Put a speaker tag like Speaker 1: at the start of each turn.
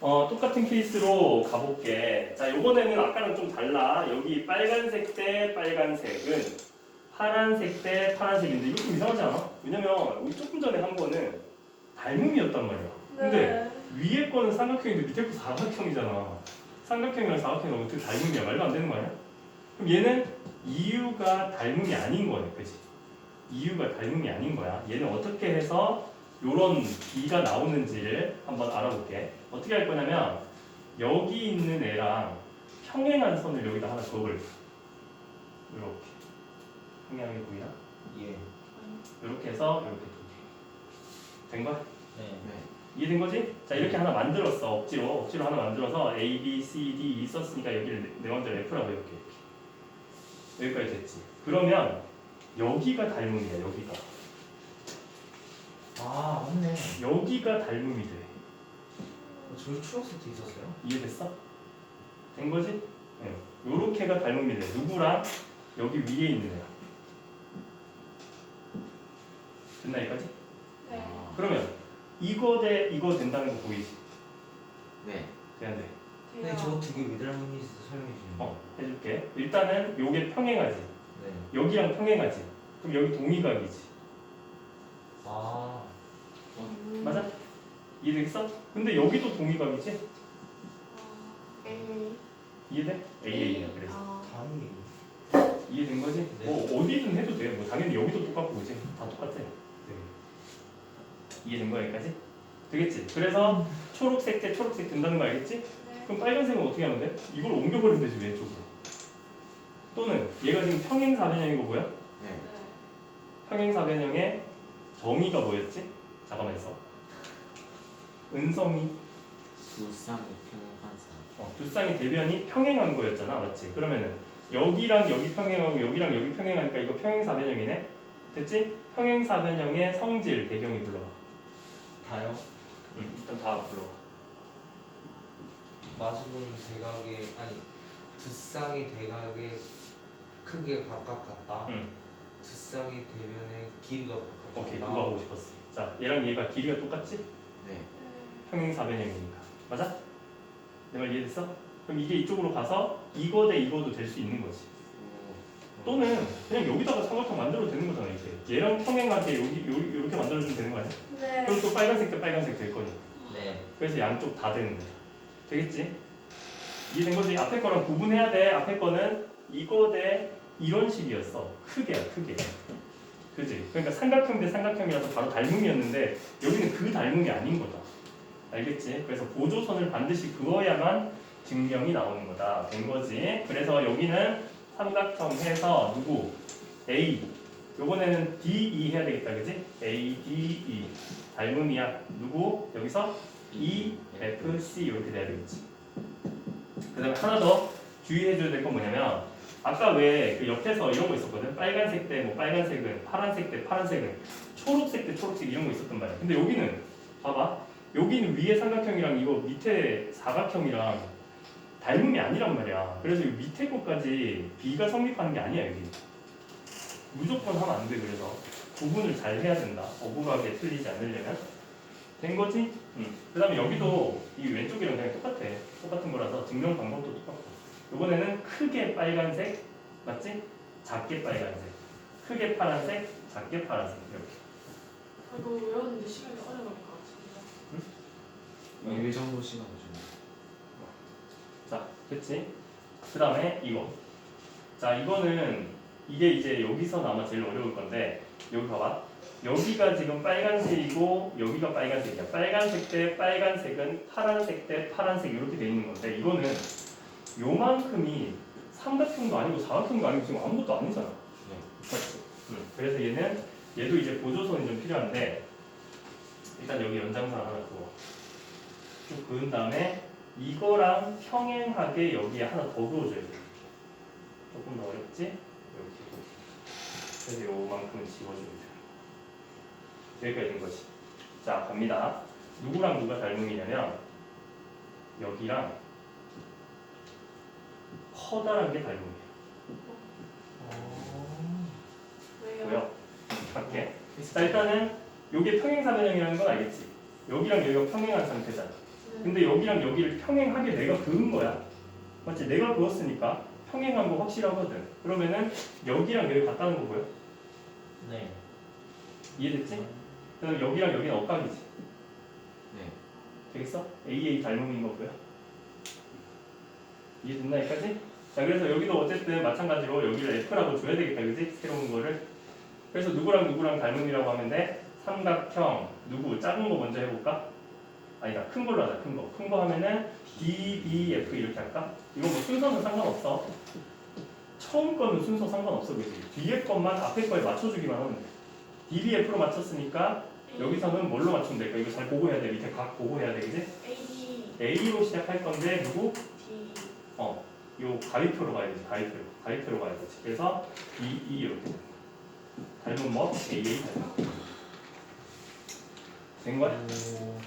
Speaker 1: 어, 똑같은 케이스로 가볼게. 자, 요번에는 아까랑 좀 달라. 여기 빨간색 대 빨간색은 파란색 대 파란색인데 이거 좀 이상하지 않아? 왜냐면 우리 조금 전에 한 거는 닮음이었단 말이야. 근데 위에 거는 삼각형인데 밑에 거 사각형이잖아. 삼각형이랑 사각형이 어떻게 닮음이야? 말도 안 되는 거 아니야? 그럼 얘는 이유가 닮음이 아닌 거네, 그지? 이유가 닮음이 아닌 거야. 얘는 어떻게 해서 요런 B가 나오는지를 한번 알아볼게. 어떻게 할 거냐면 여기 있는 애랑 평행한 선을 여기다 하나 그어볼 이렇게 평행하게 보이나?
Speaker 2: 예.
Speaker 1: 이렇게 해서 이렇게 두 개. 된 거야?
Speaker 2: 네.
Speaker 1: 이해된 거지? 자 이렇게 하나 만들었어 억지로 억지로 하나 만들어서 A, B, C, D, E 썼으니까 여기를 내- 내 맘대로 F라고 이렇게 이렇게 여기까지 됐지 그러면 여기가 닮음이야 여기가. 여기가 닮음이 돼
Speaker 2: 저기 초록색도 있었어요?
Speaker 1: 이해됐어? 된 거지? 네. 요렇게가 닮음이 돼 누구랑 여기 위에 있는 애랑 됐나 여기까지?
Speaker 3: 네.
Speaker 1: 그러면 이거 대 이거 된다는 거 보이지?
Speaker 2: 네.
Speaker 1: 돼안 돼?
Speaker 2: 근데 저거 두개 왜 닮은지 설명해 주세요.
Speaker 1: 어 해줄게 일단은 요게 평행하지
Speaker 2: 네.
Speaker 1: 여기랑 평행하지. 그럼 여기 동의각이지.
Speaker 2: 아.
Speaker 3: 음.
Speaker 1: 맞아? 이해되겠어? 근데 여기도 동의각이지?
Speaker 3: 아, A.
Speaker 1: 이해돼? AA야 그래서.
Speaker 3: 아,
Speaker 2: 다행이에요.
Speaker 1: 이해된 거지?
Speaker 2: 네.
Speaker 1: 뭐 어디든 해도 돼. 뭐 당연히 여기도 똑같고 그지? 다 똑같아. 네. 이해된 거야 여기까지? 되겠지? 그래서 초록색 대 초록색 된다는 거 알겠지?
Speaker 3: 네.
Speaker 1: 그럼 빨간색은 어떻게 하면 돼? 이걸 옮겨버리면 되지 왼쪽으로. 또는 얘가 지금 평행사변형이고 뭐야?
Speaker 2: 네.
Speaker 3: 네.
Speaker 1: 평행사변형의 정의가 뭐였지? 잠깐만 있어. 은성이
Speaker 4: 두쌍이 평행한사
Speaker 1: 어, 두 쌍의 대변이 평행한 거였잖아, 맞지? 그러면은 여기랑 여기 평행하고 여기랑 여기 평행하니까 이거 평행사변형이네. 됐지? 평행사변형의 성질 배경이 불러봐.
Speaker 2: 다요?
Speaker 1: 응, 일단 다 불러봐.
Speaker 2: 마수분 대각의 아니 두 쌍의 대각의 크기가 각각 같다.
Speaker 1: 응.
Speaker 2: 두 쌍의 대변의 길이가 각각
Speaker 1: 오케이,
Speaker 2: 같다.
Speaker 1: 그거 하고 싶었어. 자, 얘랑 얘가 길이가 똑같지?
Speaker 4: 네
Speaker 3: 네.
Speaker 1: 평행사변형이니까. 맞아? 내 말 이해됐어? 그럼 이게 이쪽으로 가서 이거 대 이거도 될 수 있는 거지. 또는 그냥 여기다가 삼각형 만들어도 되는 거잖아, 이제. 얘랑 평행하게 여기 요, 요렇게 만들어주면 되는 거 아니야?
Speaker 3: 네.
Speaker 1: 그럼 또 빨간색 대 빨간색 될 거니.
Speaker 2: 네.
Speaker 1: 그래서 양쪽 다 되는 거야. 되겠지? 이해된 거지? 앞에 거랑 구분해야 돼. 앞에 거는 이거 대 이런 식이었어. 크게야, 크게. 그지? 그러니까 삼각형 대 삼각형이라서 바로 닮음이었는데 여기는 그 닮음이 아닌 거다. 알겠지? 그래서 보조선을 반드시 그어야만 증명이 나오는 거다. 된 거지. 그래서 여기는 삼각형 해서 누구? A. 요번에는 DE 해야 되겠다. 그지? A, D, E. 닮음이야. 누구? 여기서 E, F, C 이렇게 돼야 되겠지. 그 다음에 하나 더 주의해줘야 될 건 뭐냐면 아까 왜 그 옆에서 이런 거 있었거든. 빨간색 때 뭐 빨간색은 파란색 때 파란색은 초록색 때 초록색 이런 거 있었단 말이야. 근데 여기는 봐봐. 여기는 위에 삼각형이랑 이거 밑에 사각형이랑 닮음이 아니란 말이야. 그래서 이 밑에 것까지 B가 성립하는 게 아니야 여기. 무조건 하면 안 돼. 그래서 구분을 잘 해야 된다. 억울하게 틀리지 않으려면. 된 거지? 응. 그 다음에 여기도 이 왼쪽이랑 그냥 똑같아. 똑같은 거라서 증명 똑같고. 이번에는 크게 빨간색, 맞지? 작게 빨간색. 크게 파란색, 작게 파란색. 이렇게.
Speaker 3: 아, 이거 외웠는데 시간이 오래 걸릴 것 같은데.
Speaker 4: 이 정도 시간 주네
Speaker 1: 자, 됐지? 그 다음에 이거. 자, 이거는 이게 이제 여기서 아마 제일 어려울 건데 여기 봐봐. 여기가 지금 빨간색이고 여기가 빨간색이야. 빨간색 대 빨간색은 파란색 대 파란색 이렇게 돼 있는 건데 이거는 요만큼이 삼각형도 아니고 사각형도 아니고 지금 아무것도 아니잖아.
Speaker 4: 네.
Speaker 1: 맞지? 응. 그래서 얘는 얘도 이제 보조선이 좀 필요한데 일단 여기 연장선 하나 그어. 쭉 그은 다음에 이거랑 평행하게 여기에 하나 더 그어줘야 돼. 조금 더 어렵지? 이렇게. 그래서 요만큼은 지워주면 돼. 여기까지 된 거지. 자, 갑니다. 누구랑 누가 닮음이냐면 여기랑 커다란 게.
Speaker 2: 어...
Speaker 3: 왜요?
Speaker 1: 갈게. 자, 일단은 요게 평행사변형이라는 건 알겠지? 여기랑 여기가 평행한 상태잖아.
Speaker 3: 네.
Speaker 1: 근데 여기랑 여기를 평행하게 내가 그은 거야. 맞지? 내가 그었으니까 평행한 거 확실하거든. 그러면은 여기랑 여기 같다는 거고요.
Speaker 2: 네.
Speaker 1: 이해됐지? 그다음 여기랑 여기는 엇각이지.
Speaker 4: 네.
Speaker 1: 되겠어? AA 닮음인 거고요. 이해됐나 여기까지? 자 그래서 여기도 어쨌든 마찬가지로 여기를 F라고 줘야 되겠다 그지? 새로운 거를 그래서 누구랑 누구랑 닮음이라고 하면 돼? 삼각형 누구 작은 거 먼저 해볼까? 아니다 큰 걸로 하자 큰거 큰 거 하면은 DBF 이렇게 할까? 이거 뭐 순서는 상관없어 처음 거는 순서 상관없어 그지? 뒤에 것만 앞에 거에 맞춰주기만 하면 돼 DBF로 맞췄으니까 여기서는 뭘로 맞추면 될까? 이거 잘 보고 해야 돼. 밑에 각 보고 해야 돼. 그지?
Speaker 3: A, D,
Speaker 1: A로 시작할 건데 누구?
Speaker 3: D.
Speaker 1: 요 가위표로 가야 되지. 가위표로. 가위표로 가야 되지. 그래서 E, E 이렇게. 닮은 뭐? A, A 닮은. 된 거야?
Speaker 2: 오.